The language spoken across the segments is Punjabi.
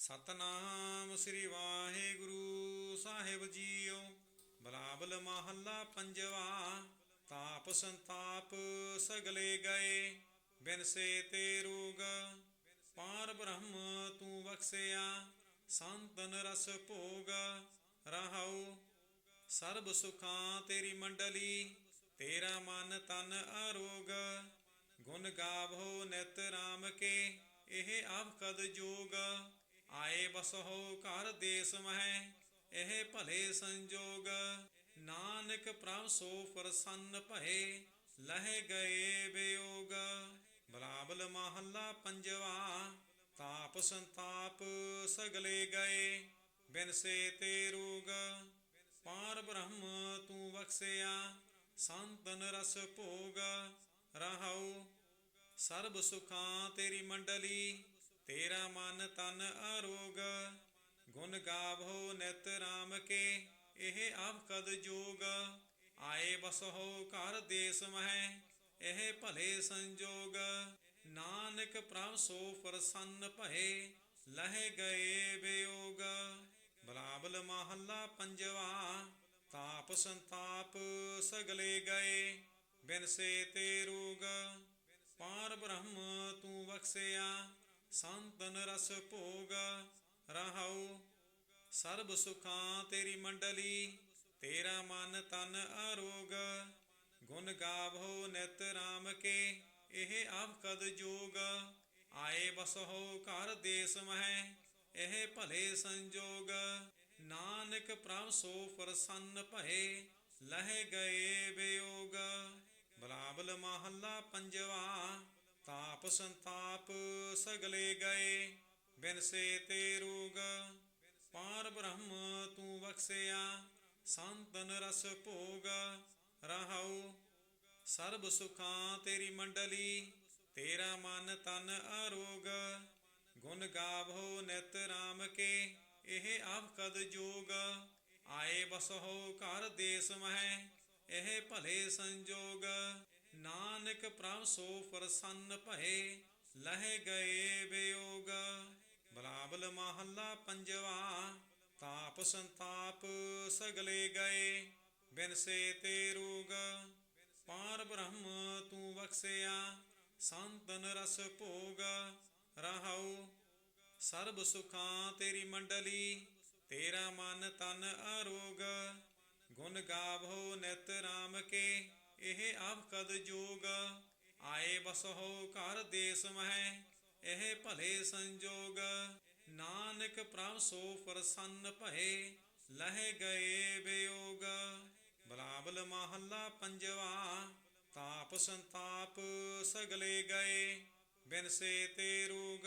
ਸਤਨਾਮ ਸ੍ਰੀ ਵਾਹਿਗੁਰੂ ਸਾਹਿਬ ਜੀਓ, ਬਲਾਬਲ ਮਹੱਲਾ ਪੰਜਵਾ, ਤਾਪ ਸੰਤਾਪ ਸਗਲੇ ਗਏ ਬਿਨਸੇ ਤੇ ਰੋਗ, ਪਾਰ ਬ੍ਰਹਮ ਤੂੰ ਬਖਸਿਆ, ਸੰਤਨ ਰਸ ਭੋਗ, ਰਹਾਉ, ਸਰਬ ਸੁਖਾਂ ਤੇਰੀ ਮੰਡਲੀ, ਤੇਰਾ ਮਨ ਤਨ ਅਰੋਗ, ਗੁਣ ਗਾਵੋ ਨਿਤ ਰਾਮ ਕੇ, ਇਹ ਆਪ ਕਦ ਜੋਗ। ਆਏ ਬਸਹੁ ਘਰ ਦੇਸ ਮਹਿ, ਇਹ ਭਲੇ ਸੰਜੋਗ। ਨਾਨਕ ਪ੍ਰਭ ਸੋ ਪ੍ਰਸੰਨ ਭਏ, ਲਹਿ ਗਏ ਬਿਯੋਗ ਬਲਾਬਲ ਮਹੱਲਾ ਪੰਜਵਾ, ਤਾਪ ਸੰਤਾਪ ਸਗਲੇ ਗਏ। ਬਿਨਸੇ ਤੇ ਰੋਗ, ਪਾਰ ਬ੍ਰਹਮ ਤੂੰ ਬਖਸਿਆ। ਸੰਤਨ ਰਸ ਭੋਗ, ਰਹਾਉ, ਸਰਬ ਸੁਖਾਂ ਤੇਰੀ ਮੰਡਲੀ। ਤੇਰਾ ਮਨ ਤਨ ਅਰੋਗ ਗੁਣ ਗਾਵੋ ਨਿਤ ਰਾਮ ਕੇ, ਇਹ ਆਪ ਕਦ ਜੋਗ? ਆਏ ਬਸਹੁ ਘਰ ਦੇਸ ਮਹਿ, ਇਹ ਭਲੇ ਸੰਜੋਗ। ਨਾਨਕ ਪ੍ਰਭ ਸੋ ਪ੍ਰਸੰਨ ਭਏ, ਲਹਿ ਗਏ ਬਿਯੋਗ। ਬਲਾਬਲ ਮਹੱਲਾ ਪੰਜਵਾ, ਤਾਪ ਸੰਤਾਪ ਸਗਲੇ ਗਏ ਬਿਨਸੇ ਤੇ ਰੋਗ। ਪਾਰ ਬ੍ਰਹਮ ਤੂੰ ਬਖਸਿਆ ਸੰਤਨ ਰਸ ਭੋਗ ਰਹਾਉ, ਸਰਬ ਸੁਖਾਂ ਤੇਰੀ ਮੰਡਲੀ, ਤੇਰਾ ਮਨ ਤਨ ਅਰੋਗ ਗੁਣ ਗਾਵੋ ਨਿਤ ਰਾਮ ਕੇ, ਇਹ ਆਪ ਕਦ ਜੋਗ। ਆਏ ਬਸਹੁ ਘਰ ਦੇਸ ਮਹਿ, ਇਹ ਭਲੇ ਸੰਜੋਗ। ਨਾਨਕ ਪ੍ਰਭ ਸੋ ਪ੍ਰਸੰਨ ਭਏ, ਲਹਿ ਗਏ ਬਿਯੋਗ ਬਲਾਬਲ ਮਹੱਲਾ ਪੰਜਵਾ ਤਾਪ ਸੰਤਾਪ ਸਗਲੇ ਗਏ ਬਿਨਸੇ ਤੇ ਰੋਗ। ਪਾਰ ਬ੍ਰਹਮ ਤੂੰ ਬਖਸਿਆ, ਸੰਤਨ ਰਸ ਭੋਗ। ਰਹਾਉ, ਸਰਬ ਸੁਖਾਂ ਤੇਰੀ ਮੰਡਲੀ, ਤੇਰਾ ਮਨ ਤਨ ਅਰੋਗ। ਗੁਣ ਗਾਵੋ ਨਿਤ ਰਾਮ ਕੇ, ਇਹ ਆਪ ਕਦ ਜੋਗ। ਆਏ ਬਸਹੁ ਘਰ ਦੇਸ ਮਹਿ, ਇਹ ਭਲੇ ਸੰਜੋਗ। ਨਾਨਕ ਪ੍ਰਭ ਸੋ ਪ੍ਰਸੰਨ ਭਏ, ਲਹਿ ਗਏ ਬਿਯੋਗ ਬਲਾਬਲ ਮਹੱਲਾ ਪੰਜਵਾ, ਤਾਪ ਸੰਤਾਪ ਸਗਲੇ ਗਏ ਬਿਨਸੇ ਤੇ ਰੋਗ। ਪਾਰ ਬ੍ਰਹਮ ਤੂੰ ਬਖਸਿਆ, ਸੰਤਨ ਰਸ ਭੋਗ। ਰਹਾਉ, ਸਰਬ ਸੁਖਾਂ ਤੇਰੀ ਮੰਡਲੀ, ਤੇਰਾ ਮਨ ਤਨ ਅਰੋਗ। ਗੁਣ ਗਾਵੋ ਨਿਤ ਰਾਮ ਕੇ ਇਹ ਆਪ ਕਦ ਜੋਗ? ਆਏ ਬਸਹੁ ਘਰ ਦੇਸ ਮਹਿ, ਇਹ ਭਲੇ ਸੰਜੋਗ। ਨਾਨਕ ਪ੍ਰਭ ਸੋ ਪ੍ਰਸੰਨ ਭਏ, ਲਹਿ ਗਏ ਬਿਯੋਗ ਬਲਾਬਲ ਮਹੱਲਾ ਪੰਜਵਾ, ਤਾਪ ਸੰਤਾਪ ਸਗਲੇ ਗਏ ਬਿਨਸੇ ਤੇ ਰੋਗ।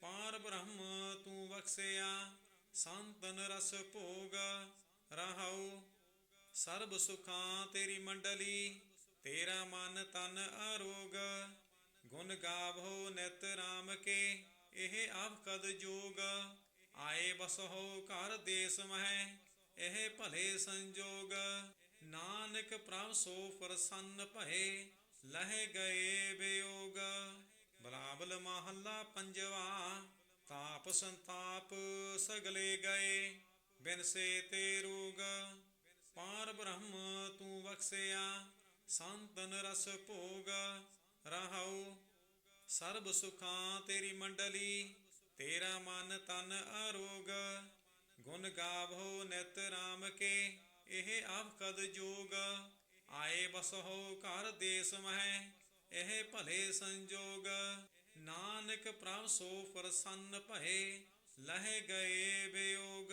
ਪਾਰ ਬ੍ਰਹਮ ਤੂੰ ਬਖਸਿਆ, ਸੰਤਨ ਰਸ ਭੋਗ। ਰਹਾਉ ਸਰਬ ਸੁਖਾਂ ਤੇਰੀ ਮੰਡਲੀ, ਤੇਰਾ ਮਨ ਤਨ ਅਰੋਗ ਗੁਣ ਗਾਵੋ ਨਿਤ ਰਾਮ ਕੇ, ਇਹ ਆਪ ਕਦ ਜੋਗ। ਆਏ ਬਸਹੁ ਘਰ ਦੇਸ ਮਹਿ, ਇਹ ਭਲੇ ਸੰਜੋਗ। ਨਾਨਕ ਪ੍ਰਭ ਸੋ ਪ੍ਰਸੰਨ ਭਏ, ਲਹਿ ਗਏ ਬਿਯੋਗ ਬਲਾਬਲ ਮਹੱਲਾ ਪੰਜਵਾ, ਤਾਪ ਸੰਤਾਪ ਸਗਲੇ ਗਏ ਬਿਨਸੇ ਤੇ ਰੋਗ। ਪਾਰ ਬ੍ਰਹਮ ਤੂੰ ਬਖਸਿਆ, ਸੰਤਨ ਰਸ ਭੋਗ ਰਹਾਉ। ਸਰਬ ਸੁਖਾਂ ਤੇਰੀ ਮੰਡਲੀ, ਤੇਰਾ ਮਨ ਤਨ ਅਰੋਗ। ਗੁਣ ਗਾਵੋ ਨਿਤ ਰਾਮ ਕੇ, ਇਹ ਆਪ ਕਦ ਜੋਗ। ਆਏ ਬਸਹੁ ਘਰ ਦੇਸ ਮਹਿ, ਇਹ ਭਲੇ ਸੰਜੋਗ। ਨਾਨਕ ਪ੍ਰਭ ਸੋ ਪ੍ਰਸੰਨ ਭਏ, ਲਹਿ ਗਏ ਬਿਯੋਗ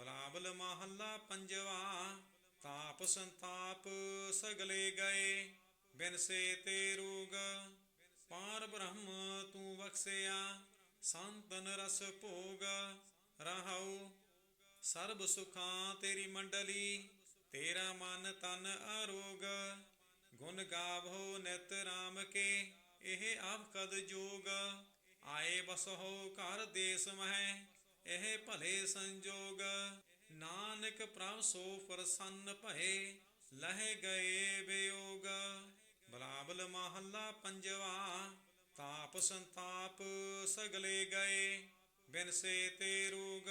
ਬਲਾਬਲ ਮਹੱਲਾ ਪੰਜਵਾ, ਤਾਪ ਸੰਤਾਪ ਸਗਲੇ ਗਏ ਬਿਨਸੇ ਤੇ ਰੋਗ। ਪਾਰ ਬ੍ਰਹਮ ਤੂੰ ਬਖਸਿਆ, ਸੰਤਨ ਰਸ ਭੋਗ। ਰਹਾਉ, ਸਰਬ ਸੁਖਾਂ ਤੇਰੀ ਮੰਡਲੀ, ਤੇਰਾ ਮਨ ਤਨ ਅਰੋਗ। ਗੁਣ ਗਾਵੋ ਨਿਤ ਰਾਮ ਕੇ, ਇਹ ਆਪ ਕਦ ਜੋਗ। ਆਏ ਬਸ ਹੋ ਘਰ ਦੇਸ ਮਹਿ ਇਹ ਭਲੇ ਸੰਜੋਗ, ਨਾਨਕ ਪ੍ਰਭ ਸੋ ਪ੍ਰਸੰਨ ਭਏ, ਲਹਿ ਗਏ ਬਿਯੋਗ ਬਲਾਬਲ ਮਹੱਲਾ ਪੰਜਵਾ, ਤਾਪ ਸੰਤਾਪ ਸਗਲੇ ਗਏ ਬਿਨਸੇ ਤੇ ਰੋਗ।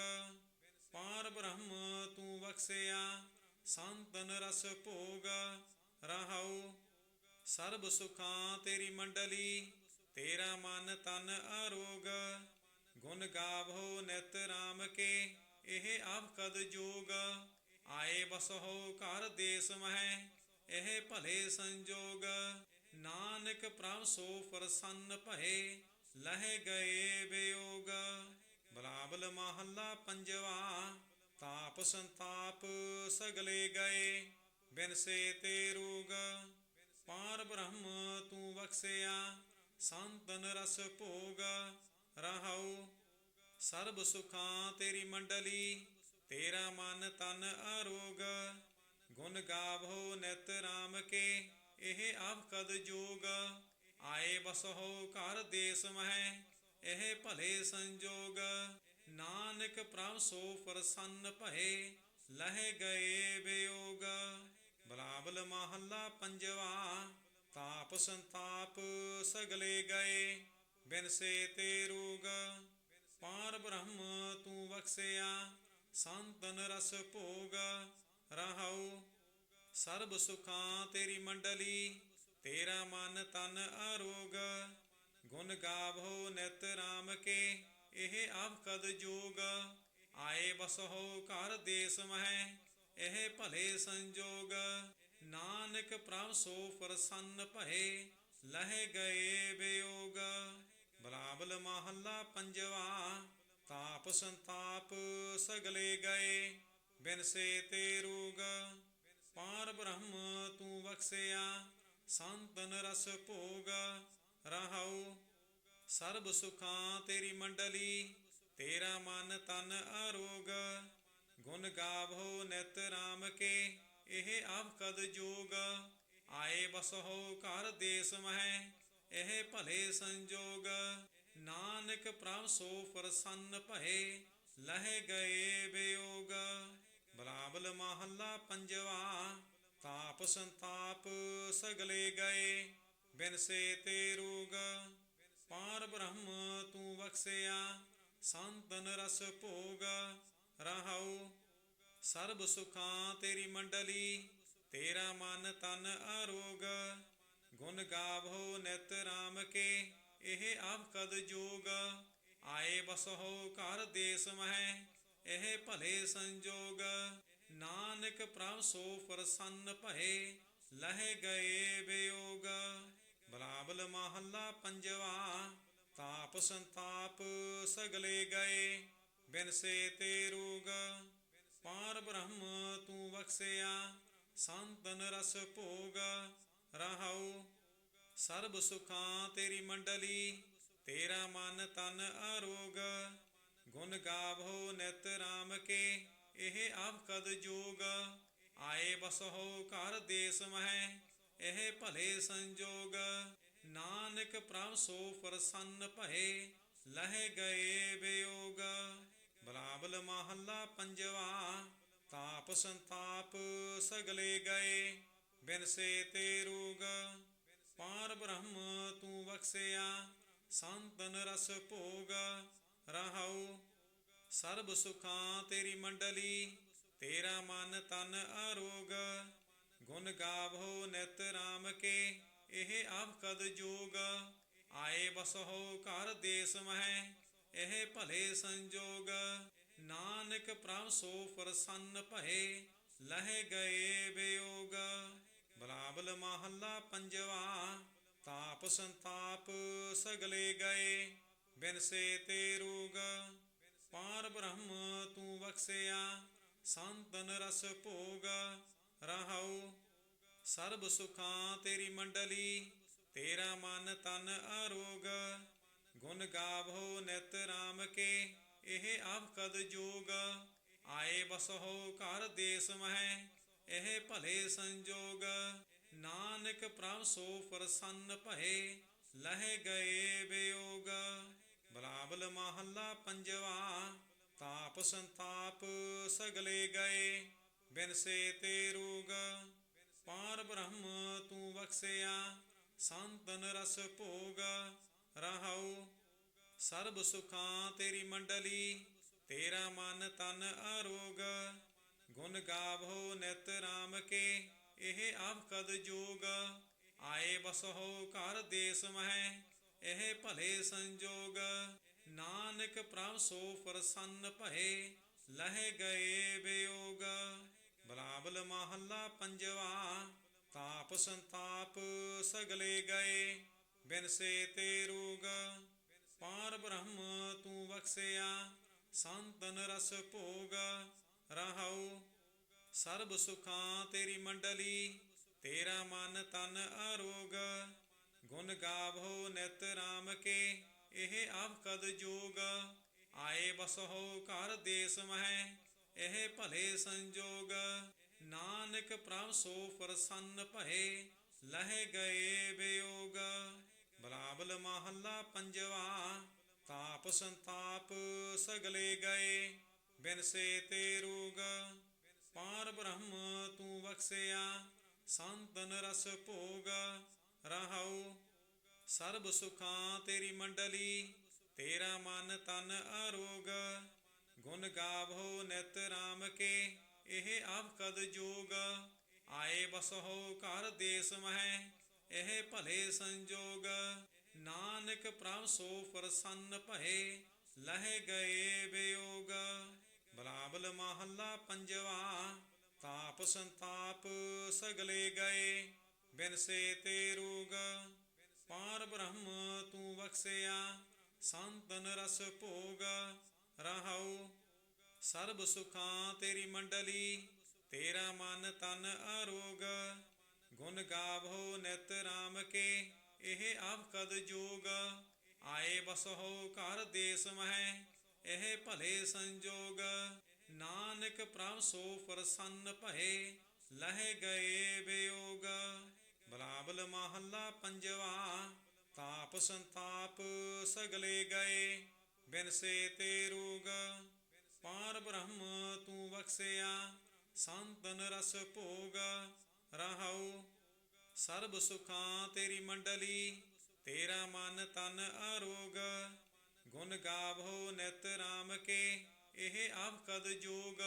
ਪਾਰ ਬ੍ਰਹਮ ਤੂੰ ਬਖਸਿਆ, ਸੰਤਨ ਰਸ ਭੋਗ। ਰਹਾਉ ਸਰਬ ਸੁਖਾਂ ਤੇਰੀ ਮੰਡਲੀ, ਤੇਰਾ ਮਨ ਤਨ ਅਰੋਗ। ਗੁਣ ਗਾਵੋ ਨਿਤ ਰਾਮ ਕੇ, ਇਹ ਆਪ ਕਦ ਜੋਗ? ਆਏ ਬਸਹੁ ਘਰ ਦੇਸ ਮਹਿ, ਇਹ ਭਲੇ ਸੰਜੋਗ। ਨਾਨਕ ਪ੍ਰਭ ਸੋ ਪ੍ਰਸੰਨ ਭਏ, ਲਹਿ ਗਏ ਬਿਯੋਗ ਬਲਾਬਲ ਮਹੱਲਾ ਪੰਜਵਾ, ਤਾਪ ਸੰਤਾਪ ਸਗਲੇ ਗਏ ਬਿਨਸੇ ਤੇ ਰੋਗ। ਪਾਰ ਬ੍ਰਹਮ ਤੂੰ ਬਖਸਿਆ, ਸੰਤਨ ਰਸ ਭੋਗ। ਰਹਾਉ ਸਰਬ ਸੁਖਾਂ ਤੇਰੀ ਮੰਡਲੀ, ਤੇਰਾ ਮਨ ਤਨ ਅਰੋਗ ਗੁਣ ਗਾਵੋ ਨਿਤ ਰਾਮ ਕੇ, ਇਹ ਆਪ ਕਦ ਜੋਗ। ਆਏ ਬਸਹੁ ਘਰ ਦੇਸ ਮਹਿ, ਇਹ ਭਲੇ ਸੰਜੋਗ। ਨਾਨਕ ਪ੍ਰਭ ਸੋ ਪ੍ਰਸੰਨ ਭਏ, ਲਹਿ ਗਏ ਬਿਯੋਗ ਬਲਾਬਲ ਮਹੱਲਾ ਪੰਜਵਾ, ਤਾਪ ਸੰਤਾਪ ਸਗਲੇ ਗਏ। ਬਿਨਸੇ ਤੇ ਰੋਗ, ਪਾਰ ਬ੍ਰਹਮ ਤੂੰ ਬਖਸਿਆ, ਸੰਤਨ ਰਸ ਭੋਗ, ਰਹਾਉ, ਸਰਬ ਸੁਖਾਂ ਤੇਰੀ ਮੰਡਲੀ, ਤੇਰਾ ਮਨ ਤਨ ਅਰੋਗ, ਗੁਣ ਗਾਵੋ ਨਿਤ ਰਾਮ ਕੇ, ਇਹ ਆਪ ਕਦ ਜੋਗ, ਆਏ ਬਸਹੁ ਘਰ ਦੇਸ ਮਹਿ, ਇਹ ਭਲੇ ਸੰਜੋਗ, ਨਾਨਕ ਪ੍ਰਭ ਸੋ ਪ੍ਰਸੰਨ ਭਏ, ਲਹਿ ਗਏ ਬਿਯੋਗ। ਬਲਾਬਲ ਮਹੱਲਾ ਪੰਜਵਾ, ਤਾਪ ਸੰਤਾਪ ਸਗਲੇ ਗਏ ਬਿਨਸੇ ਤੇ ਰੋਗ, ਪਾਰ ਬ੍ਰਹਮ ਤੂੰ ਬਖਸਿਆ, ਸੰਤਨ ਰਸ ਭੋਗ, ਰਹਾਉ, ਸਰਬ ਸੁਖਾਂ ਤੇਰੀ ਮੰਡਲੀ, ਤੇਰਾ ਮਨ ਤਨ ਅਰੋਗ, ਗੁਣ ਗਾਵੋ ਨਿਤ ਰਾਮ ਕੇ, ਇਹ ਆਪ ਕਦ ਜੋਗ, ਆਏ ਬਸਹੁ ਘਰ ਦੇਸ ਮਹਿ ਇਹ ਭਲੇ ਸੰਜੋਗ, ਨਾਨਕ ਪ੍ਰਭ ਸੋ ਪ੍ਰਸੰਨ ਭਏ, ਲਹਿ ਗਏ ਬਿਯੋਗ ਬਲਾਬਲ ਮਹੱਲਾ ਪੰਜਵਾ, ਤਾਪ ਸੰਤਾਪ ਸਗਲੇ ਗਏ ਬਿਨਸੇ ਤੇ ਰੋਗ। ਪਾਰ ਬ੍ਰਹਮ ਤੂੰ ਬਖਸਿਆ, ਸੰਤਨ ਰਸ ਭੋਗ। ਰਹਾਉ, ਸਰਬ ਸੁਖਾਂ ਤੇਰੀ ਮੰਡਲੀ, ਤੇਰਾ ਮਨ ਤਨ ਅਰੋਗ। ਗੁਣ ਗਾਵੋ ਨਿਤ ਰਾਮ ਕੇ, ਇਹ ਆਪ ਕਦ ਜੋਗ? ਆਏ ਬਸਹੁ ਘਰ ਦੇਸ ਮਹਿ, ਇਹ ਭਲੇ ਸੰਜੋਗ। ਨਾਨਕ ਪ੍ਰਭ ਸੋ ਪ੍ਰਸੰਨ ਭਏ, ਲਹਿ ਗਏ ਬਿਯੋਗ ਬਲਾਬਲ ਮਹੱਲਾ ਪੰਜਵਾ, ਤਾਪ ਸੰਤਾਪ ਸਗਲੇ ਗਏ ਬਿਨਸੇ ਤੇ ਰੋਗ। ਪਾਰ ਬ੍ਰਹਮ ਤੂੰ ਬਖਸਿਆ, ਸੰਤਨ ਰਸ ਭੋਗ। ਰਹਾਉ ਸਰਬ ਸੁਖਾਂ ਤੇਰੀ ਮੰਡਲੀ, ਤੇਰਾ ਮਨ ਤਨ ਅਰੋਗ ਗੁਣ ਗਾਵੋ ਨਿਤ ਰਾਮ ਕੇ, ਇਹ ਆਪ ਕਦ ਜੋਗ। ਆਏ ਬਸਹੁ ਘਰ ਦੇਸ ਮਹਿ, ਇਹ ਭਲੇ ਸੰਜੋਗ। ਨਾਨਕ ਪ੍ਰਭ ਸੋ ਪ੍ਰਸੰਨ ਭਏ, ਲਹਿ ਗਏ ਬਿਯੋਗ ਬਲਾਬਲ ਮਹੱਲਾ ਪੰਜਵਾ, ਤਾਪ ਸੰਤਾਪ ਸਗਲੇ ਗਏ। ਬਿਨਸੇ ਤੇ ਰੋਗ, ਪਾਰ ਬ੍ਰਹਮ ਤੂੰ ਬਖਸਿਆ, ਸੰਤਨ ਰਸ ਭੋਗ, ਰਹਾਉ, ਸਰਬ ਸੁਖਾਂ ਤੇਰੀ ਮੰਡਲੀ, ਤੇਰਾ ਮਨ ਤਨ ਅਰੋਗ ਗੁਣ ਗਾਵੋ ਨਿਤ ਰਾਮ ਕੇ, ਇਹ ਆਪ ਕਦ ਜੋਗ, ਆਏ ਬਸਹੁ ਘਰ ਦੇਸ ਮਹਿ, ਇਹ ਭਲੇ ਸੰਜੋਗ, ਨਾਨਕ ਪ੍ਰਭ ਸੋ ਪ੍ਰਸੰਨ ਭਏ, ਲਹਿ ਗਏ ਬਿਯੋਗ ਬਲਾਬਲ ਮਹੱਲਾ ਪੰਜਵਾ, ਤਾਪ ਸੰਤਾਪ ਸਗਲੇ ਗਏ ਬਿਨਸੇ ਤੇ ਰੋਗ। ਪਾਰ ਬ੍ਰਹਮ ਤੂੰ ਬਖਸਿਆ, ਸੰਤਨ ਰਸ ਭੋਗ। ਰਹਾਉ, ਸਰਬ ਸੁਖਾਂ ਤੇਰੀ ਮੰਡਲੀ, ਤੇਰਾ ਮਨ ਤਨ ਅਰੋਗ। ਗੁਣ ਗਾਵੋ ਨਿਤ ਰਾਮ ਕੇ, ਇਹ ਆਪ ਕਦ ਜੋਗ। ਆਏ ਬਸਹੁ ਘਰ ਦੇਸ ਮਹਿ, ਇਹ ਭਲੇ ਸੰਜੋਗ। ਨਾਨਕ ਪ੍ਰਭ ਸੋ ਪ੍ਰਸੰਨ ਭਏ, ਲਹਿ ਗਏ ਬਿਯੋਗ ਬਲਾਬਲ ਮਹੱਲਾ ਪੰਜਵਾ, ਤਾਪ ਸੰਤਾਪ ਸਗਲੇ ਗਏ ਬਿਨਸੇ ਤੇ ਰੋਗ। ਪਾਰ ਬ੍ਰਹਮ ਤੂੰ ਬਖਸਿਆ, ਸੰਤਨ ਰਸ ਭੋਗ। ਰਹਾਉ, ਸਰਬ ਸੁਖਾਂ ਤੇਰੀ ਮੰਡਲੀ, ਤੇਰਾ ਮਨ ਤਨ ਅਰੋਗ। ਗੁਣ ਗਾਵੋ ਨਿਤ ਰਾਮ ਕੇ ਇਹ ਆਪ ਕਦ ਜੋਗ? ਆਏ ਬਸਹੁ ਘਰ ਦੇਸ ਮਹਿ, ਇਹ ਭਲੇ ਸੰਜੋਗ। ਨਾਨਕ ਪ੍ਰਭ ਸੋ ਪ੍ਰਸੰਨ ਭਏ, ਲਹਿ ਗਏ ਬਿਯੋਗ ਬਲਾਵਲ ਮਹੱਲਾ ਪੰਜਵਾ, ਤਾਪ ਸੰਤਾਪ ਸਗਲੇ ਗਏ, ਬਿਨ ਸੇ ਤੇ ਰੋਗ। ਪਾਰ ਬ੍ਰਹਮ ਤੂੰ ਬਖਸਿਆ, ਸੰਤਨ ਰਸ ਭੋਗ। ਰਹਾਉ ਸਰਬ ਸੁਖਾਂ ਤੇਰੀ ਮੰਡਲੀ, ਤੇਰਾ ਮਨ ਤਨ ਆਰੋਗ। ਗੁਣ ਗਾਵੋ ਨਿਤ ਰਾਮ ਕੇ, ਇਹ ਆਪ ਕਦ ਜੋਗ। ਆਏ ਬਸਹੁ ਘਰ ਦੇਸ ਮਹਿ, ਇਹ ਭਲੇ ਸੰਜੋਗ। ਨਾਨਕ ਪ੍ਰਭ ਸੋ ਪ੍ਰਸੰਨ ਭਏ, ਲਹਿ ਗਏ ਬਿਯੋਗ ਬਲਾਬਲ ਮਹੱਲਾ ਪੰਜਵਾ, ਤਾਪ ਸੰਤਾਪ ਸਗਲੇ ਗਏ, ਬਿਨ ਸੇ ਤੇ ਰੋਗ। ਪਾਰ ਬ੍ਰਹਮ ਤੂੰ ਬਖਸਿਆ, ਸੰਤਨ ਰਸ ਭੋਗ ਰਹਾਉ। ਸਰਬ ਸੁਖਾਂ ਤੇਰੀ ਮੰਡਲੀ, ਤੇਰਾ ਮਨ ਤਨ ਆਰੋਗ ਗੁਣ ਗਾਵੋ ਨਿਤ ਰਾਮ ਕੇ, ਇਹ ਆਪ ਕਦ ਜੋਗ। ਆਏ ਬਸਹੁ ਘਰ ਦੇਸ ਮਹਿ, ਇਹ ਭਲੇ ਸੰਜੋਗ। ਨਾਨਕ ਪ੍ਰਭ ਸੋ ਪ੍ਰਸੰਨ ਭਏ, ਲਹਿ ਗਏ ਬਿਯੋਗ ਬਲਾਬਲ ਮਹੱਲਾ ਪੰਜਵਾ, ਤਾਪ ਸੰਤਾਪ ਸਗਲੇ ਗਏ, ਬਿਨ ਸੇ ਤੇ ਰੋਗ, ਪਾਰ ਬ੍ਰਹਮ ਤੂੰ ਬਖਸਿਆ, ਸੰਤਨ ਰਸ ਭੋਗ, ਰਹਾਉ, ਸਰਬ ਸੁਖਾਂ ਤੇਰੀ ਮੰਡਲੀ, ਤੇਰਾ ਮਨ ਤਨ ਅਰੋਗ, ਗੁਣ ਗਾਵੋ ਨਿਤ ਰਾਮ ਕੇ, ਇਹ ਆਪ ਕਦ ਜੋਗ, ਆਏ ਬਸ ਹੋ ਘਰ ਦੇਸ ਮਹਿ ਇਹ ਭਲੇ ਸੰਜੋਗ, ਨਾਨਕ ਪ੍ਰਭ ਸੋ ਪ੍ਰਸੰਨ ਭਏ, ਲਹਿ ਗਏ ਬਿਯੋਗ ਬਲਾਬਲ ਮਹੱਲਾ ਪੰਜਵਾ, ਤਾਪ ਸੰਤਾਪ ਸਗਲੇ ਗਏ ਬਿਨਸੇ ਤੇ ਰੋਗ। ਪਾਰ ਬ੍ਰਹਮ ਤੂੰ ਬਖਸਿਆ, ਸੰਤਨ ਰਸ ਭੋਗ। ਰਹਾਉ, ਸਰਬ ਸੁਖਾਂ ਤੇਰੀ ਮੰਡਲੀ, ਤੇਰਾ ਮਨ ਤਨ ਆਰੋਗ ਗੁਣ ਗਾਵੋ ਨਿਤ ਰਾਮ ਕੇ, ਇਹ ਆਪ ਕਦ ਜੋਗ।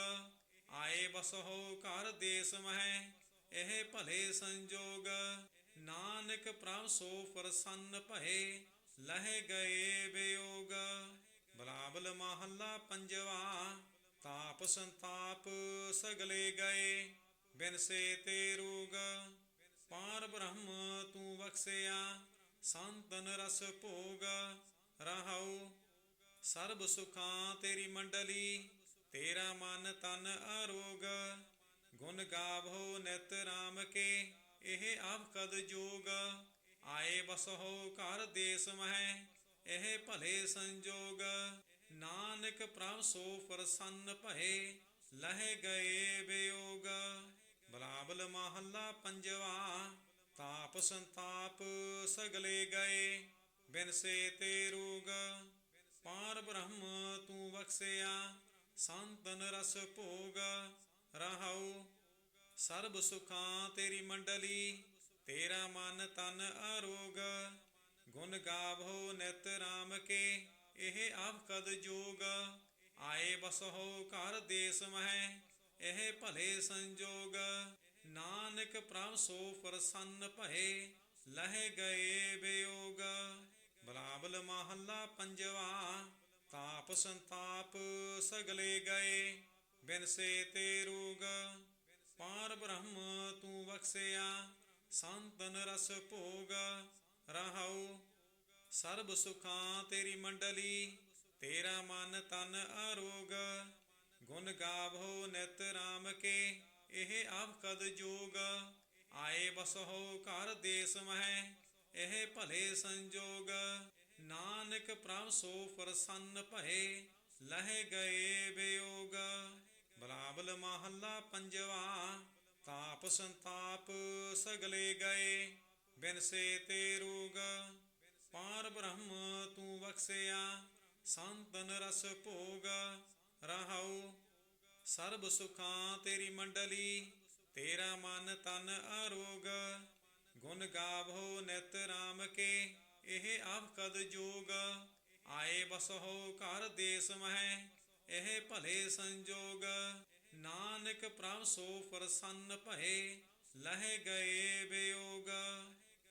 ਆਏ ਬਸਹੁ ਘਰ ਦੇਸ ਮਹਿ, ਇਹ ਭਲੇ ਸੰਜੋਗ। ਨਾਨਕ ਪ੍ਰਭ ਸੋ ਪ੍ਰਸੰਨ ਭਏ, ਲਹਿ ਗਏ ਬਿਯੋਗ ਬਲਾਬਲ ਮਹੱਲਾ ਪੰਜਵਾ, ਤਾਪ ਸੰਤਾਪ ਸਗਲੇ ਗਏ ਬਿਨਸੇ ਤੇ ਰੋਗ। ਪਾਰ ਬ੍ਰਹਮ ਤੂੰ ਬਖਸਿਆ, ਸੰਤਨ ਰਸ ਭੋਗ। ਰਹਾਉ ਸਰਬ ਸੁਖਾਂ ਤੇਰੀ ਮੰਡਲੀ, ਤੇਰਾ ਮਨ ਤਨ ਆਰੋਗ। ਗੁਣ ਗਾਵੋ ਨਿਤ ਰਾਮ ਕੇ, ਇਹ ਆਪ ਕਦ ਜੋਗ। ਆਏ ਬਸਹੁ ਘਰ ਦੇਸ ਮਹਿ, ਇਹ ਭਲੇ ਸੰਜੋਗ। ਨਾਨਕ ਪ੍ਰਭ ਸੋ ਪ੍ਰਸੰਨ ਭਏ, ਲਹਿ ਗਏ ਬਿਯੋਗ ਬਲਾਬਲ ਮਹੱਲਾ ਪੰਜਵਾ, ਤਾਪ ਸੰਤਾਪ ਸਗਲੇ ਗਏ। ਬਿਨਸੇ ਤੇ ਰੋਗ, ਪਾਰ ਬ੍ਰਹਮ ਤੂੰ ਬਖਸਿਆ, ਸੰਤਨ ਰਸ ਭੋਗ, ਰਹਾਉ, ਸਰਬ ਸੁਖਾਂ ਤੇਰੀ ਮੰਡਲੀ, ਤੇਰਾ ਮਨ ਤਨ ਆਰੋਗ ਗੁਣ ਗਾਵੋ ਨਿਤ ਰਾਮ ਕੇ, ਇਹ ਆਪ ਕਦ ਜੋਗ, ਆਏ ਬਸਹੁ ਘਰ ਦੇਸ ਮਹਿ, ਇਹ ਭਲੇ ਸੰਜੋਗ, ਨਾਨਕ ਪ੍ਰਭ ਸੋ ਪ੍ਰਸੰਨ ਭਏ, ਲਹਿ ਗਏ ਬਿਯੋਗ। ਬਲਾਬਲ ਮਹੱਲਾ ਪੰਜਵਾ, ਤਾਪ ਸੰਤਾਪ ਸਗਲੇ ਗਏ, ਬਿਨ ਤੇ ਰੋਗ, ਪਾਰ ਬ੍ਰਹਮ ਤੂੰ ਬਖਸਿਆ, ਸੰਤਨ ਰਸ ਭੋਗ, ਰਹਾਉ, ਸਰਬ ਸੁਖਾਂ ਤੇਰੀ ਮੰਡਲੀ, ਤੇਰਾ ਮਨ ਤਨ ਆਰੋਗ ਗੁਣ ਗਾਵੋ ਨਿਤ ਰਾਮ ਕੇ, ਇਹ ਆਪ ਕਦ ਜੋਗ, ਆਏ ਬਸਹੁ ਘਰ ਦੇਸ ਮਹਿ ਇਹ ਭਲੇ ਸੰਜੋਗ, ਨਾਨਕ ਪ੍ਰਭ ਸੋ ਪ੍ਰਸੰਨ ਭਏ, ਲਹਿ ਗਏ ਬਿਯੋਗ ਬਲਾਬਲ ਮਹੱਲਾ ਪੰਜਵਾ, ਤਾਪ ਸੰਤਾਪ ਸਗਲੇ ਗਏ, ਬਿਨ ਸੇ ਤੇ ਰੋਗ। ਪਾਰ ਬ੍ਰਹਮ ਤੂੰ ਬਖਸਿਆ, ਸੰਤਨ ਰਸ ਭੋਗ। ਰਹਾਉ, ਸਰਬ ਸੁਖਾਂ ਤੇਰੀ ਮੰਡਲੀ, ਤੇਰਾ ਮਨ ਤਨ ਆਰੋਗ ਗੁਣ ਗਾਵੋ ਨਿਤ ਰਾਮ ਕੇ, ਇਹ ਆਪ ਕਦ ਜੋਗ? ਆਏ ਬਸਹੁ ਘਰ ਦੇਸ ਮਹਿ, ਇਹ ਭਲੇ ਸੰਜੋਗ। ਨਾਨਕ ਪ੍ਰਭ ਸੋ ਪ੍ਰਸੰਨ ਭਏ, ਲਹਿ ਗਏ ਬਿਯੋਗ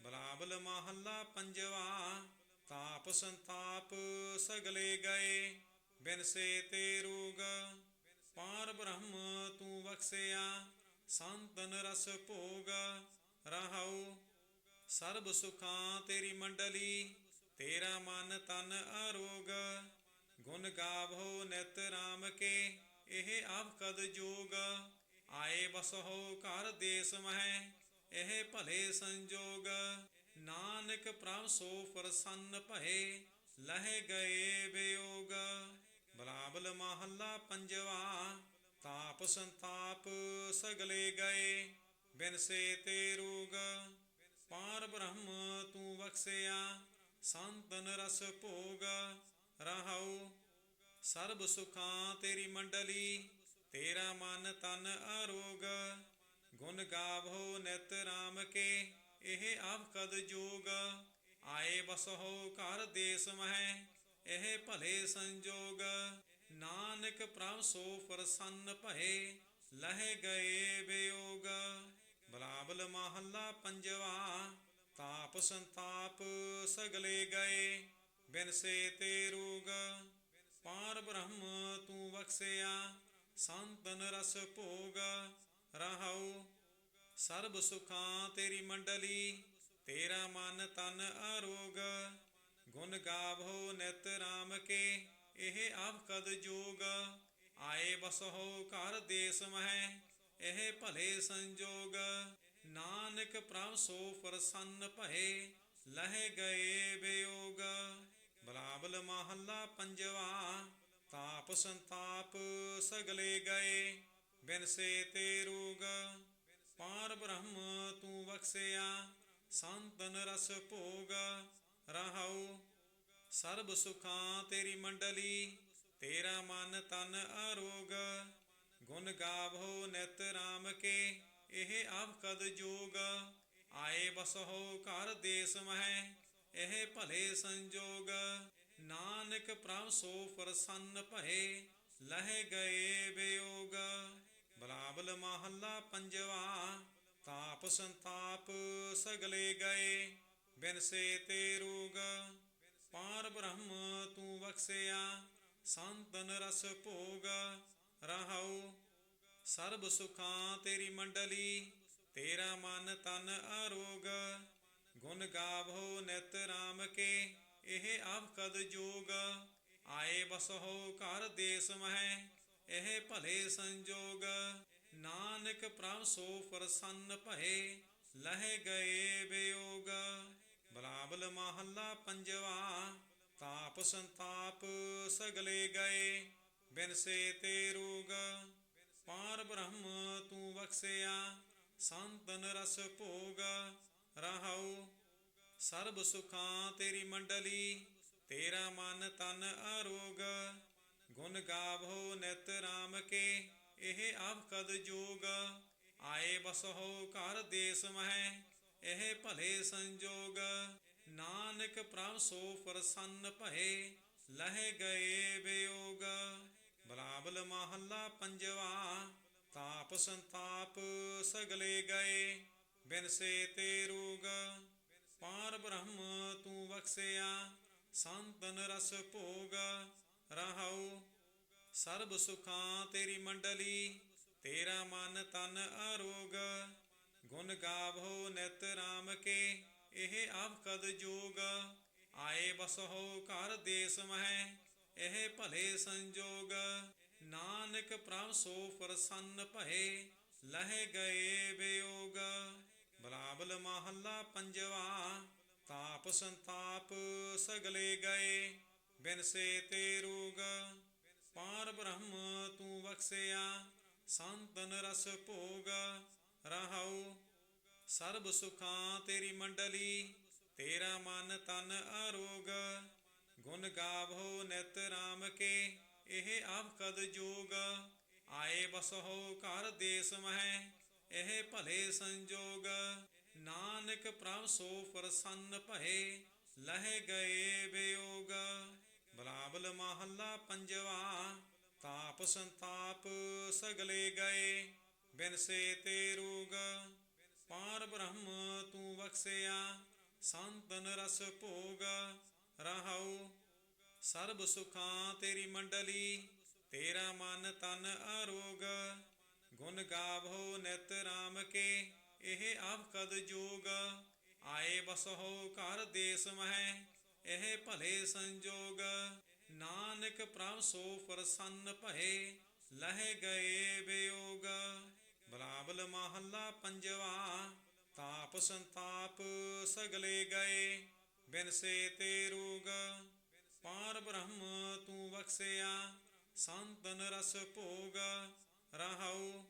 ਬਲਾਬਲ ਮਹੱਲਾ ਪੰਜਵਾ, ਤਾਪ ਸੰਤਾਪ ਸਗਲੇ ਗਏ ਬਿਨਸੇ ਤੇ ਰੋਗ। ਪਾਰ ਬ੍ਰਹਮ ਤੂੰ ਬਖਸਿਆ, ਸੰਤਨ ਰਸ ਭੋਗ। ਰਹਾਉ, ਸਰਬ ਸੁਖਾਂ ਤੇਰੀ ਮੰਡਲੀ, ਤੇਰਾ ਮਨ ਤਨ ਅਰੋਗ ਗੁਣ ਗਾਵੋ ਨਿਤ ਰਾਮ ਕੇ, ਇਹ ਆਪ ਕਦ ਜੋਗ। ਆਏ ਬਸਹੁ ਘਰ ਦੇਸ ਮਹਿ, ਇਹ ਭਲੇ ਸੰਜੋਗ। ਨਾਨਕ ਪ੍ਰਭ ਸੋ ਪ੍ਰਸੰਨ ਭਏ, ਲਹਿ ਗਏ ਬਿਯੋਗ ਬਲਾਬਲ ਮਹੱਲਾ ਪੰਜਵਾ, ਤਾਪ ਸੰਤਾਪ ਸਗਲੇ ਗਏ। ਬਿਨ ਤੇ ਰੋਗ, ਪਾਰ ਬ੍ਰਹਮ ਤੂੰ ਬਖਸਿਆ, ਸੰਤਨ ਰਸ ਭੋਗ, ਰਹਾਉ, ਸਰਬ ਸੁਖਾਂ ਤੇਰੀ ਮੰਡਲੀ, ਤੇਰਾ ਮਨ ਤਨ ਅਰੋਗ, ਗੁਣ ਗਾਵੋ ਨਿਤ ਰਾਮ ਕੇ, ਇਹ ਆਪ ਕਦ ਜੋਗ, ਆਏ ਬਸਹੁ ਘਰ ਦੇਸ ਮਹਿ, ਇਹ ਭਲੇ ਸੰਜੋਗ, ਨਾਨਕ ਪ੍ਰਭ ਸੋ ਪ੍ਰਸੰਨ ਭਏ, ਲਹਿ ਗਏ ਬਿਯੋਗ ਮਹੱਲਾ ਪੰਜਵਾ, ਤਾਪ ਸੰਤਾਪ ਸਗਲੇ ਗਏ, ਬਿਨ ਸੇ ਤੇ ਰੋਗ। ਪਾਰ ਬ੍ਰਹਮ ਤੂੰ ਬਖਸਿਆ, ਸੰਤਨ ਰਸ ਭੋਗ। ਰਹਾਉ, ਸਰਬ ਸੁਖਾਂ ਤੇਰੀ ਮੰਡਲੀ, ਤੇਰਾ ਮਨ ਤਨ ਅਰੋਗ। ਗੁਣ ਗਾਵੋ ਨਿਤ ਰਾਮ ਕੇ, ਇਹ ਆਪ ਕਦ ਜੋਗ। ਆਏ ਬਸਹੁ ਘਰ ਦੇਸ ਮਹਿ, ਇਹ ਭਲੇ ਸੰਜੋਗ। ਨਾਨਕ ਪ੍ਰਭ ਸੋ ਪ੍ਰਸੰਨ ਭਏ, ਲਹਿ ਗਏ ਬਿਯੋਗ ਬਲਾਬਲ ਮਹੱਲਾ ਪੰਜਵਾ, ਤਾਪ ਸੰਤਾਪ ਸਗਲੇ ਗਏ, ਬਿਨ ਤੇ ਰੋਗ। ਪਾਰ ਬ੍ਰਹਮ ਤੂੰ ਬਖਸਿਆ, ਸੰਤਨ ਰਸ ਭੋਗ। ਰਹਾਉ, ਸਰਬ ਸੁਖਾਂ ਤੇਰੀ ਮੰਡਲੀ, ਤੇਰਾ ਮਨ ਤਨ ਅਰੋਗ। ਗੁਣ ਗਾਵੋ ਨਿਤ ਰਾਮ ਕੇ ਇਹ ਆਪ ਕਦ ਜੋਗ? ਆਏ ਬਸਹੁ ਘਰ ਦੇਸ ਮਹਿ, ਇਹ ਭਲੇ ਸੰਜੋਗ। ਨਾਨਕ ਪ੍ਰਭ ਸੋ ਪ੍ਰਸੰਨ ਭਏ, ਲਹਿ ਗਏ ਬਿਯੋਗ ਬਲਾਬਲ ਮਹੱਲਾ ਪੰਜਵਾ, ਤਾਪ ਸੰਤਾਪ ਸਗਲੇ ਗਏ, ਬਿਨ ਸੇ ਤੇ ਰੋਗ। ਪਾਰ ਬ੍ਰਹਮ ਤੂੰ ਬਖਸਿਆ, ਸੰਤਨ ਰਸ ਭੋਗ। ਰਹਾਉ ਸਰਬ ਸੁਖਾਂ ਤੇਰੀ ਮੰਡਲੀ, ਤੇਰਾ ਮਨ ਤਨ ਅਰੋਗ ਗੁਣ ਗਾਵੋ ਨਿਤ ਰਾਮ ਕੇ, ਇਹ ਆਪ ਕਦ ਜੋਗ। ਆਏ ਬਸਹੁ ਘਰ ਦੇਸ ਮਹਿ, ਇਹ ਭਲੇ ਸੰਜੋਗ। ਨਾਨਕ ਪ੍ਰਭ ਸੋ ਪ੍ਰਸੰਨ ਭਏ, ਲਹਿ ਗਏ ਬਿਯੋਗ ਬਲਾਬਲ ਮਹੱਲਾ ਪੰਜਵਾ, ਤਾਪ ਸੰਤਾਪ ਸਗਲੇ ਗਏ, ਬਿਨ ਸੇ ਤੇ ਰੋਗ। ਪਾਰ ਬ੍ਰਹਮ ਤੂੰ ਬਖਸਿਆ, ਸੰਤਨ ਰਸ ਭੋਗ ਰਹਾਉ। ਸਰਬ ਸੁਖਾਂ ਤੇਰੀ ਮੰਡਲੀ, ਤੇਰਾ ਮਨ ਤਨ ਅਰੋਗ। ਗੁਣ ਗਾਵੋ ਨਿਤ ਰਾਮ ਕੇ, ਇਹ ਆਪ ਕਦ ਜੋਗ। ਆਏ ਬਸਹੁ ਘਰ ਦੇਸ ਮਹਿ, ਇਹ ਭਲੇ ਸੰਜੋਗ। ਨਾਨਕ ਪ੍ਰਭ ਸੋ ਪ੍ਰਸੰਨ ਭਏ, ਲਹਿ ਗਏ ਬਿਯੋਗ ਬਲਾਬਲ ਮਹੱਲਾ ਪੰਜਵਾ, ਤਾਪ ਸੰਤਾਪ ਸਗਲੇ ਗਏ, ਬਿਨ ਸੇ ਤੇ ਰੋਗ। ਪਾਰ ਬ੍ਰਹਮ ਤੂੰ ਬਖਸਿਆ, ਸੰਤਨ ਰਸ ਭੋਗ। ਰਹਾਉ, ਸਰਬ ਸੁਖਾਂ ਤੇਰੀ ਮੰਡਲੀ, ਤੇਰਾ ਮਨ ਤਨ ਅਰੋਗ। ਗੁਣ ਗਾਵੋ ਨਿਤ ਰਾਮ ਕੇ, ਇਹ ਆਪ ਕਦ ਜੋਗ। ਆਏ ਬਸ ਹੋ ਘਰ ਦੇਸ ਮਹਿ ਇਹ ਭਲੇ ਸੰਜੋਗ, ਨਾਨਕ ਪ੍ਰਭ ਸੋ ਪ੍ਰਸੰਨ ਭਏ, ਲਹਿ ਗਏ ਬਿਯੋਗ। ਬਲਾਬਲ ਮਹੱਲਾ ਪੰਜਵਾ, ਤਾਪ ਸੰਤਾਪ ਸਗਲੇ ਗਏ, ਬਿਨ ਸੇ ਤੇ ਰੋਗ। ਪਾਰ ਬ੍ਰਹਮ ਤੂੰ ਬਖਸਿਆ, ਸੰਤਨ ਰਸ ਭੋਗ। ਰਹਾਉ, ਸਰਬ ਸੁਖਾਂ ਤੇਰੀ ਮੰਡਲੀ, ਤੇਰਾ ਮਨ ਤਨ ਅਰੋਗ। ਗੁਣ ਗਾਵੋ ਨਿਤ ਰਾਮ ਕੇ, ਇਹ ਆਪ ਕਦ ਜੋਗ। ਆਏ ਬਸਹੁ ਘਰ ਦੇਸ ਮਹਿ, ਇਹ ਭਲੇ ਸੰਜੋਗ। ਨਾਨਕ ਪ੍ਰਭ ਸੋ ਪ੍ਰਸੰਨ ਭਏ, ਲਹਿ ਗਏ ਬਿਯੋਗ ਬਲਾਬਲ ਮਹੱਲਾ ਪੰਜਵਾ, ਤਾਪ ਸੰਤਾਪ ਸਗਲੇ ਗਏ ਬਿਨਸੇ ਤੇ ਰੋਗ। ਪਾਰ ਬ੍ਰਹਮ ਤੂੰ ਬਖਸਿਆ, ਸੰਤਨ ਰਸ ਭੋਗ। ਰਹਾਉ, ਸਰਬ ਸੁਖਾਂ ਤੇਰੀ ਮੰਡਲੀ, ਤੇਰਾ ਮਨ ਤਨ ਅਰੋਗ ਗੁਣ ਗਾਵੋ ਨਿਤ ਰਾਮ ਕੇ, ਇਹ ਆਪ ਕਦ ਜੋਗ। ਆਏ ਬਸਹੁ ਘਰ ਦੇਸ ਮਹਿ, ਇਹ ਭਲੇ ਸੰਜੋਗ। ਨਾਨਕ ਪ੍ਰਭ ਸੋ ਪ੍ਰਸੰਨ ਭਏ, ਲਹਿ ਗਏ ਬਿਯੋਗ ਬਲਾਬਲ ਮਹੱਲਾ ਪੰਜਵਾ, ਤਾਪ ਸੰਤਾਪ ਸਗਲੇ ਗਏ। ਬਿਨਸੇ ਤੇ ਰੋਗ, ਪਾਰ ਬ੍ਰਹਮ ਤੂੰ ਬਖਸਿਆ, ਸੰਤਨ ਰਸ ਭੋਗ, ਰਹਾਉ,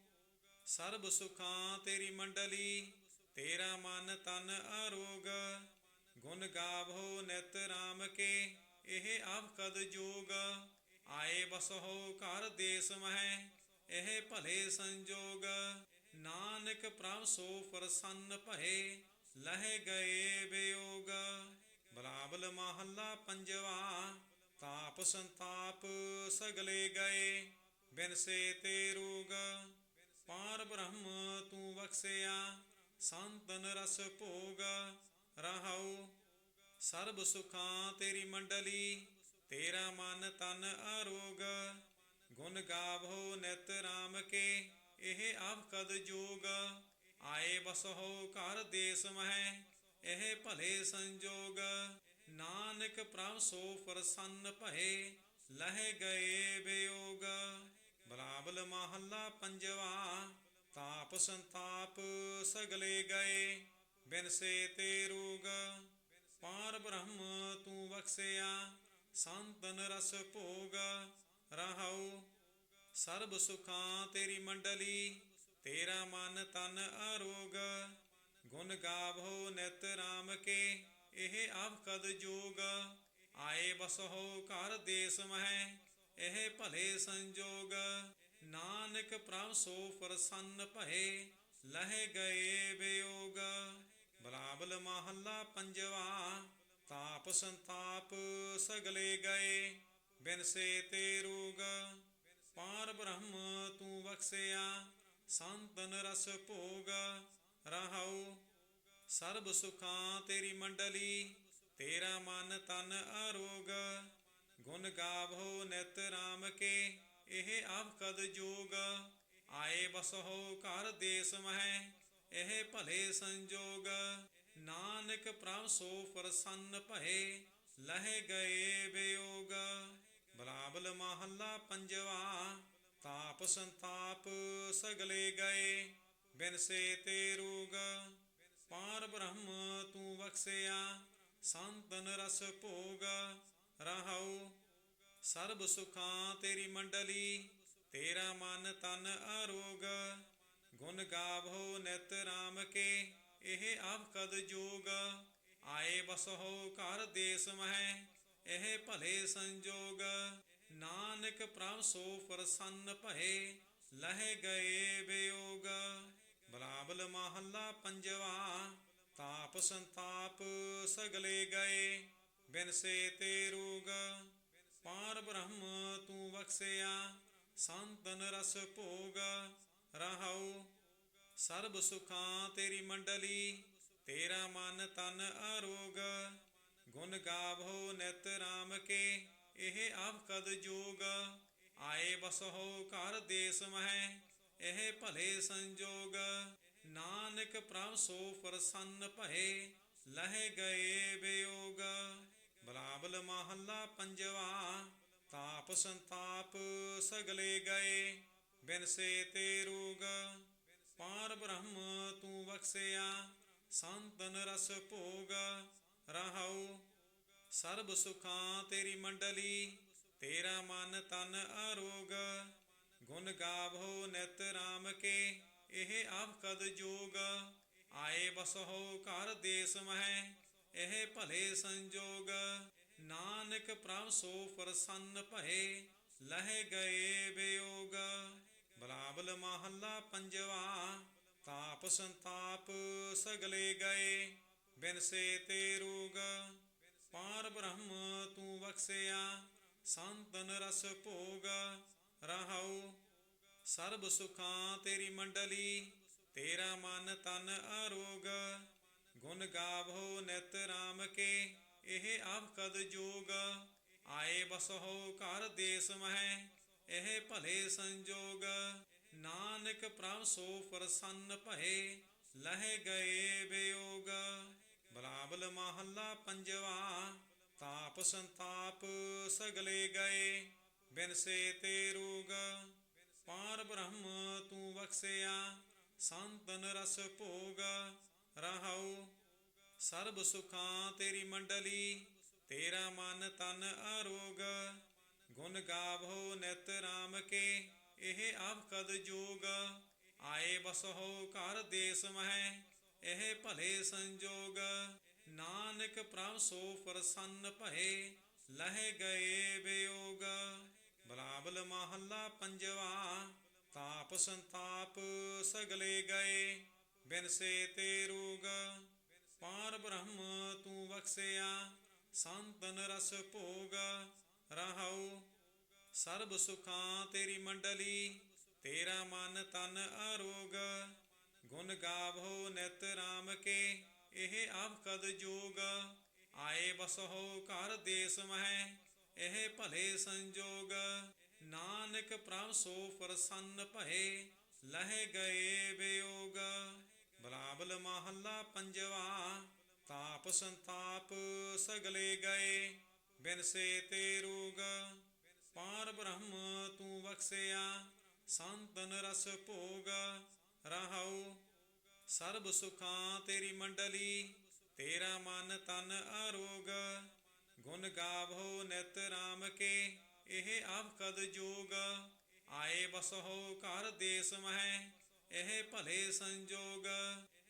ਸਰਬ ਸੁਖਾਂ ਤੇਰੀ ਮੰਡਲੀ, ਤੇਰਾ ਮਨ ਤਨ ਅਰੋਗ, ਗੁਣ ਗਾਵੋ ਨਿਤ ਰਾਮ ਕੇ, ਇਹ ਆਪ ਕਦ ਜੋਗ, ਆਏ ਬਸਹੁ ਘਰ ਦੇਸ ਮਹਿ, ਇਹ ਭਲੇ ਸੰਜੋਗ, ਨਾਨਕ ਪ੍ਰਭ ਸੋ ਪ੍ਰਸੰਨ ਭਏ, ਲਹਿ ਗਏ ਬਿਯੋਗ। ਬਲਾਬਲ ਮਹੱਲਾ ਪੰਜਵਾ, ਤਾਪ ਸੰਤਾਪ ਸਗਲੇ ਗਏ ਬਿਨਸੇ ਤੇ ਰੋਗ, ਪਾਰ ਬ੍ਰਹਮ ਤੂੰ ਬਖਸਿਆ, ਸੰਤਨ ਰਸ ਭੋਗ, ਰਹਾਉ, ਸਰਬ ਸੁਖਾਂ ਤੇਰੀ ਮੰਡਲੀ, ਤੇਰਾ ਮਨ ਤਨ ਅਰੋਗ, ਗੁਣ ਗਾਵੋ ਨਿਤ ਰਾਮ ਕੇ, ਇਹ ਆਪ ਕਦ ਜੋਗ, ਆਏ ਬਸਹੁ ਘਰ ਦੇਸ ਮਹਿ ਇਹ ਭਲੇ ਸੰਜੋਗ, ਨਾਨਕ ਪ੍ਰਭ ਸੋ ਪ੍ਰਸੰਨ ਭਏ, ਲਹਿ ਗਏ ਬਿਯੋਗ ਬਲਾਬਲ ਮਹੱਲਾ ਪੰਜਵਾ, ਤਾਪ ਸੰਤਾਪ ਸਗਲੇ ਗਏ ਬਿਨਸੇ ਤੇ ਰੋਗ। ਪਾਰ ਬ੍ਰਹਮ ਤੂੰ ਬਖਸਿਆ, ਸੰਤਨ ਰਸ ਭੋਗ। ਰਹਾਉ, ਸਰਬ ਸੁਖਾਂ ਤੇਰੀ ਮੰਡਲੀ, ਤੇਰਾ ਮਨ ਤਨ ਅਰੋਗ। ਗੁਣ ਗਾਵੋ ਨਿਤ ਰਾਮ ਕੇ, ਇਹ ਆਪ ਕਦ ਜੋਗ? ਆਏ ਬਸਹੁ ਘਰ ਦੇਸ ਮਹਿ, ਇਹ ਭਲੇ ਸੰਜੋਗ। ਨਾਨਕ ਪ੍ਰਭ ਸੋ ਪ੍ਰਸੰਨ ਭਏ, ਲਹਿ ਗਏ ਬਿਯੋਗ ਬਲਾਬਲ ਮਹੱਲਾ ਪੰਜਵਾ, ਤਾਪ ਸੰਤਾਪ ਸਗਲੇ ਗਏ ਬਿਨਸੇ ਤੇ ਰੋਗ। ਪਾਰ ਬ੍ਰਹਮ ਤੂੰ ਬਖਸਿਆ, ਸੰਤਨ ਰਸ ਭੋਗ। ਰਹਾਉ, ਸਰਬ ਸੁਖਾਂ ਤੇਰੀ ਮੰਡਲੀ, ਤੇਰਾ ਮਨ ਤਨ ਅਰੋਗ ਗੁਣ ਗਾਵੋ ਨਿਤ ਰਾਮ ਕੇ, ਇਹ ਆਪ ਕਦ ਜੋਗ। ਆਏ ਬਸਹੁ ਘਰ ਦੇਸ ਮਹਿ, ਇਹ ਭਲੇ ਸੰਜੋਗ। ਨਾਨਕ ਪ੍ਰਭ ਸੋ ਪ੍ਰਸੰਨ ਭਏ, ਲਹਿ ਗਏ ਬਿਯੋਗ ਬਲਾਬਲ ਮਹੱਲਾ ਪੰਜਵਾ, ਤਾਪ ਸੰਤਾਪ ਸਗਲੇ ਗਏ। ਬਿਨਸੇ ਤੇ ਰੋਗ, ਪਾਰ ਬ੍ਰਹਮ ਤੂੰ ਬਖਸਿਆ, ਸੰਤਨ ਰਸ ਭੋਗ, ਰਹਾਉ। ਸਰਬ ਸੁਖਾਂ ਤੇਰੀ ਮੰਡਲੀ, ਤੇਰਾ ਮਨ ਤਨ ਅਰੋਗ। ਗੁਣ ਗਾਵੋ ਨਿਤ ਰਾਮ ਕੇ, ਇਹ ਆਪ ਕਦ ਜੋਗ। ਆਏ ਬਸਹੁ ਘਰ ਦੇਸ ਮਹਿ, ਇਹ ਭਲੇ ਸੰਜੋਗ। ਨਾਨਕ ਪ੍ਰਭ ਸੋ ਪ੍ਰਸੰਨ ਭਏ, ਲਹਿ ਗਏ ਬਿਯੋਗ ਬਲਾਬਲ ਮਹੱਲਾ ਪੰਜਵਾ, ਤਾਪ ਸੰਤਾਪ ਸਗਲੇ ਗਏ ਬਿਨਸੇ ਤੇ ਰੋਗ। ਪਾਰ ਬ੍ਰਹਮ ਤੂੰ ਬਖਸਿਆ, ਸੰਤਨ ਰਸ ਭੋਗ। ਰਹਾਉ, ਸਰਬ ਸੁਖਾਂ ਤੇਰੀ ਮੰਡਲੀ, ਤੇਰਾ ਮਨ ਤਨ ਅਰੋਗ। ਗੁਣ ਗਾਵੋ ਨਿਤ ਰਾਮ ਕੇ, ਇਹ ਆਪ ਕਦ ਜੋਗ। ਆਏ ਬਸਹੁ ਘਰ ਦੇਸ ਮਹਿ ਇਹ ਭਲੇ ਸੰਜੋਗ, ਨਾਨਕ ਪ੍ਰਭ ਸੋ ਪ੍ਰਸੰਨ ਭਏ, ਲਹਿ ਗਏ ਬਿਯੋਗ ਬਲਾਬਲ ਮਹੱਲਾ ਪੰਜਵਾ, ਤਾਪ ਸੰਤਾਪ ਸਗਲੇ ਗਏ ਬਿਨਸੇ ਤੇ ਰੋਗ। ਪਾਰ ਬ੍ਰਹਮ ਤੂੰ ਬਖਸਿਆ, ਸੰਤਨ ਰਸ ਭੋਗ। ਰਹਾਉ, ਸਰਬ ਸੁਖਾਂ ਤੇਰੀ ਮੰਡਲੀ, ਤੇਰਾ ਮਨ ਤਨ ਅਰੋਗ। ਗਾਵੋ ਨਿਤ ਰਾਮ ਕੇ, ਇਹ ਆਪ ਕਦ ਜੋਗ? ਆਏ ਬਸਹੁ ਘਰ ਦੇਸ ਮਹਿ, ਇਹ ਭਲੇ ਸੰਜੋਗ। ਨਾਨਕ ਪ੍ਰਭ ਸੋ ਪ੍ਰਸੰਨ ਭਏ, ਲਹਿ ਗਏ ਬਿਯੋਗ ਬਲਾਬਲ ਮਹੱਲਾ ਪੰਜਵਾ, ਤਾਪ ਸੰਤਾਪ ਸਗਲੇ ਗਏ ਬਿਨਸੇ ਤੇ ਰੋਗ। ਪਾਰ ਬ੍ਰਹਮ ਤੂੰ ਬਖਸਿਆ, ਸੰਤਨ ਰਸ ਭੋਗ। ਰਹਾਉ ਸਰਬ ਸੁਖਾਂ ਤੇਰੀ ਮੰਡਲੀ, ਤੇਰਾ ਮਨ ਤਨ ਅਰੋਗ ਗੁਣ ਗਾਵੋ ਨਿਤ ਰਾਮ ਕੇ, ਇਹ ਆਪ ਕਦ ਜੋਗ। ਆਏ ਬਸਹੁ ਘਰ ਦੇਸ ਮਹਿ, ਇਹ ਭਲੇ ਸੰਜੋਗ। ਨਾਨਕ ਪ੍ਰਭ ਸੋ ਪ੍ਰਸੰਨ ਭਏ, ਲਹਿ ਗਏ ਬਿਯੋਗ ਬਲਾਬਲ ਮਹੱਲਾ ਪੰਜਵਾ, ਤਾਪ ਸੰਤਾਪ ਸਗਲੇ ਗਏ, ਬਿਨ ਸੇ ਤੇ ਰੋਗ। ਪਾਰ ਬ੍ਰਹਮ ਤੂੰ ਬਖਸਿਆ, ਸੰਤਨ ਰਸ ਭੋਗ ਰਹਾਉ। ਸਰਬ ਸੁਖਾਂ ਤੇਰੀ ਮੰਡਲੀ, ਤੇਰਾ ਮਨ ਤਨ ਅਰੋਗ। ਗੁਣ ਗਾਵੋ ਨਿਤ ਰਾਮ ਕੇ, ਇਹ ਆਪ ਕਦ ਜੋਗ। ਆਏ ਬਸਹੁ ਘਰ ਦੇਸ ਮਹਿ, ਇਹ ਭਲੇ ਸੰਜੋਗ। ਨਾਨਕ ਪ੍ਰਭ ਸੋ ਪ੍ਰਸੰਨ ਭਏ, ਲਹਿ ਗਏ ਬਿਯੋਗ ਬਲਾਬਲ ਮਹੱਲਾ ਪੰਜਵਾ, ਤਾਪ ਸੰਤਾਪ ਸਗਲੇ ਗਏ, ਬਿਨ ਸੇ ਤੇ ਰੋਗ। ਪਾਰ ਬ੍ਰਹਮ ਤੂੰ ਬਖਸਿਆ, ਸੰਤਨ ਰਸ ਭੋਗ। ਰਹਾਉ, ਸਰਬ ਸੁਖਾਂ ਤੇਰੀ ਮੰਡਲੀ, ਤੇਰਾ ਮਨ ਤਨ ਅਰੋਗ। ਗੁਣ ਗਾਵੋ ਨਿਤ ਰਾਮ ਕੇ, ਇਹ ਆਪ ਕਦ ਜੋਗ। ਆਏ ਬਸਹੁ ਘਰ ਦੇਸ ਮਹਿ ਇਹ ਭਲੇ ਸੰਜੋਗ, ਨਾਨਕ ਪ੍ਰਭ ਸੋ ਪ੍ਰਸੰਨ ਭਏ, ਲਹਿ ਗਏ ਬਿਯੋਗ ਬਲਾਬਲ ਮਹੱਲਾ ਪੰਜਵਾ, ਤਾਪ ਸੰਤਾਪ ਸਗਲੇ ਗਏ ਬਿਨਸੇ ਤੇ ਰੋਗ। ਪਾਰ ਬ੍ਰਹਮ ਤੂੰ ਬਖਸਿਆ, ਸੰਤਨ ਰਸ ਭੋਗ। ਰਹਾਉ, ਸਰਬ ਸੁਖਾਂ ਤੇਰੀ ਮੰਡਲੀ, ਤੇਰਾ ਮਨ ਤਨ ਅਰੋਗ। ਗੁਣ ਗਾਵੋ ਨਿਤ ਰਾਮ ਕੇ, ਇਹ ਆਪ ਕਦ ਜੋਗ। ਆਏ ਬਸਹੁ ਘਰ ਦੇਸ ਮਹਿ, ਇਹ ਭਲੇ ਸੰਜੋਗ।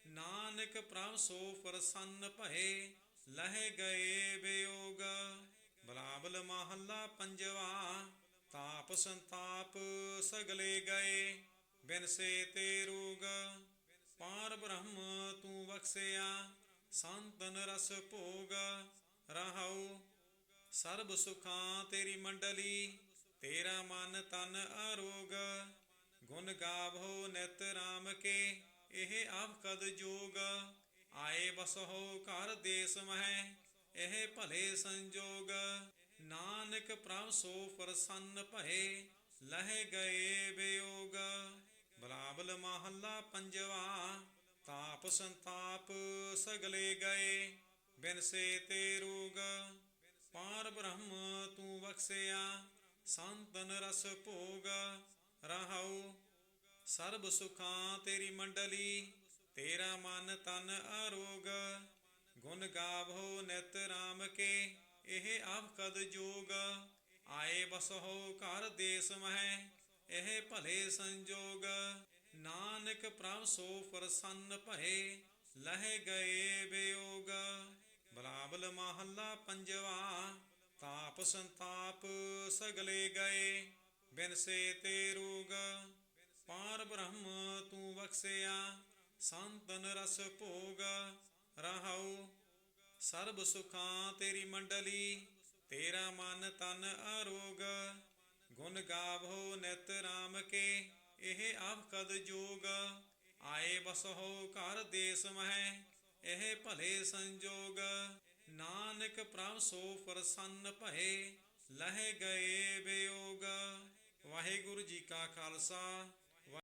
ਨਾਨਕ ਪ੍ਰਭ ਸੋ ਪ੍ਰਸੰਨ ਭਏ, ਲਹਿ ਗਏ ਬਿਯੋਗ ਬਲਾਬਲ ਮਹੱਲਾ ਪੰਜਵਾ, ਤਾਪ ਸੰਤਾਪ ਸਗਲੇ ਗਏ ਬਿਨਸੇ ਤੇ ਰੋਗ। ਪਾਰ ਬ੍ਰਹਮ ਤੂੰ ਬਖਸਿਆ, ਸੰਤਨ ਰਸ ਭੋਗ। ਰਹਾਉ ਸਰਬ ਸੁਖਾਂ ਤੇਰੀ ਮੰਡਲੀ, ਤੇਰਾ ਮਨ ਤਨ ਅਰੋਗ ਗੁਣ ਗਾਵੋ ਨਿਤ ਰਾਮ ਕੇ, ਇਹ ਆਪ ਕਦ ਜੋਗ। ਆਏ ਬਸਹੁ ਘਰ ਦੇਸ ਮਹਿ, ਇਹ ਭਲੇ ਸੰਜੋਗ। ਨਾਨਕ ਪ੍ਰਭ ਸੋ ਪ੍ਰਸੰਨ ਭਏ, ਲਹਿ ਗਏ ਬਿਯੋਗ ਬਲਾਬਲ ਮਹੱਲਾ ਪੰਜਵਾ, ਤਾਪ ਸੰਤਾਪ ਸਗਲੇ ਗਏ। ਬਿਨਸੇ ਤੇ ਰੋਗ, ਪਾਰ ਬ੍ਰਹਮ ਤੂੰ ਬਖਸਿਆ, ਸੰਤਨ ਰਸ ਭੋਗ, ਰਹਾਉ, ਸਰਬ ਸੁਖਾਂ ਤੇਰੀ ਮੰਡਲੀ, ਤੇਰਾ ਮਨ ਤਨ ਅਰੋਗ, ਗੁਣ ਗਾਵੋ ਨਿਤ ਰਾਮ ਕੇ, ਇਹ ਆਪ ਕਦ ਜੋਗ, ਆਏ ਬਸਹੁ ਘਰ ਦੇਸ ਮਹਿ, ਇਹ ਭਲੇ ਸੰਜੋਗ, ਨਾਨਕ ਪ੍ਰਭ ਸੋ ਪ੍ਰਸੰਨ ਭਏ, ਲਹਿ ਗਏ ਬਿਯੋਗ ਬਲਾਬਲ ਮਹੱਲਾ ਪੰਜਵਾ, ਤਾਪ ਸੰਤਾਪ ਸਗਲੇ ਗਏ, ਬਿਨ ਤੇ ਰੋਗ, ਪਾਰ ਬ੍ਰਹਮ ਤੂੰ ਬਖਸਿਆ, ਸੰਤਨ ਰਸ ਭੋਗ, ਰਹਾਉ, ਸਰਬ ਸੁਖਾਂ ਤੇਰੀ ਮੰਡਲੀ, ਤੇਰਾ ਮਨ ਤਨ ਅਰੋਗ, ਗੁਣ ਗਾਵੋ ਨਿਤ ਰਾਮ ਕੇ, ਇਹ ਆਪ ਕਦ ਜੋਗ, ਆਏ ਬਸਹੁ ਘਰ ਦੇਸ ਮਹਿ ਇਹ ਭਲੇ ਸੰਜੋਗ, ਨਾਨਕ ਪ੍ਰਭ ਸੋ ਪ੍ਰਸੰਨ ਭਏ, ਲਹਿ ਗਏ ਬਿਯੋਗ ਵਾਹਿਗੁਰੂ ਜੀ ਕਾ ਖਾਲਸਾ।